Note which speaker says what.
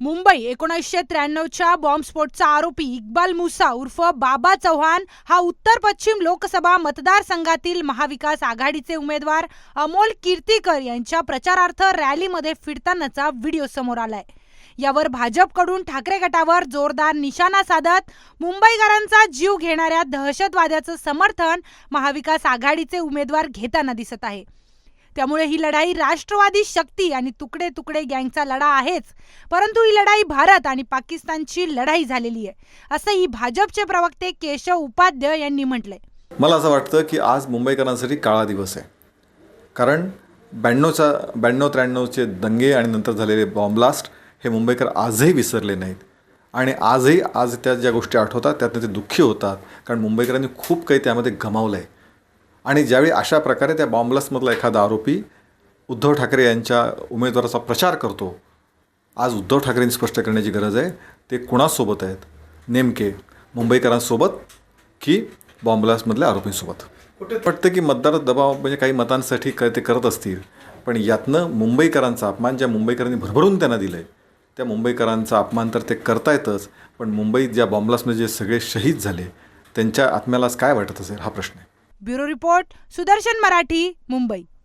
Speaker 1: मुंबई एकोणीसशे त्र्याण्णवच्या बॉम्बस्फोटचा आरोपी इक्बाल मुसा उर्फ बाबा चव्हाण हा उत्तर पश्चिम लोकसभा मतदारसंघातील महाविकास आघाडीचे उमेदवार अमोल कीर्तीकर यांच्या प्रचारार्थ रॅलीमध्ये फिरतानाचा व्हिडिओ समोर आलाय. यावर भाजपकडून ठाकरे गटावर जोरदार निशाणा साधत मुंबईकरांचा जीव घेणाऱ्या दहशतवाद्याचं समर्थन महाविकास आघाडीचे उमेदवार घेताना दिसत आहे. त्यामुळे ही लढाई राष्ट्रवादी शक्ती आणि तुकडे तुकडे गँगचा लढा आहेच. परंतु ही लढाई भारत आणि पाकिस्तानची लढाई झालेली आहे असंही भाजपचे प्रवक्ते केशव उपाध्याय यांनी म्हटलंय.
Speaker 2: मला असं वाटतं की आज मुंबईकरांसाठी काळा दिवस आहे. कारण ब्याण्णवचा ब्याण्णव त्र्याण्णवचे दंगे आणि नंतर झालेले बॉम्बलास्ट हे मुंबईकर आजही विसरले नाहीत. आणि आजही आज त्या ज्या गोष्टी आठवतात त्यातनं ते दुःखी होतात. कारण मुंबईकरांनी खूप काही त्यामध्ये गमावलं आहे आणि ज्यावेळी अशा प्रकारे त्या बॉम्बलास्टमधला एखादा आरोपी उद्धव ठाकरे यांच्या उमेदवाराचा प्रचार करतो आज उद्धव ठाकरेंनी स्पष्ट करण्याची गरज आहे ते कुणासोबत आहेत? नेमके मुंबईकरांसोबत की बॉम्बलास्टमधल्या आरोपींसोबत? वाटतं की मतदार दबाव म्हणजे काही मतांसाठी काय ते करत असतील पण यातनं मुंबईकरांचा अपमान ज्या मुंबईकरांनी भरभरून त्यांना दिलं आहे त्या मुंबईकरांचा अपमान तर ते करतायतच पण मुंबईत ज्या बॉम्बलास्टमध्ये जे सगळे शहीद झाले त्यांच्या आत्म्याला आज काय वाटत असेल? हा प्रश्न आहे.
Speaker 1: Bureau report Sudarshan Marathi Mumbai.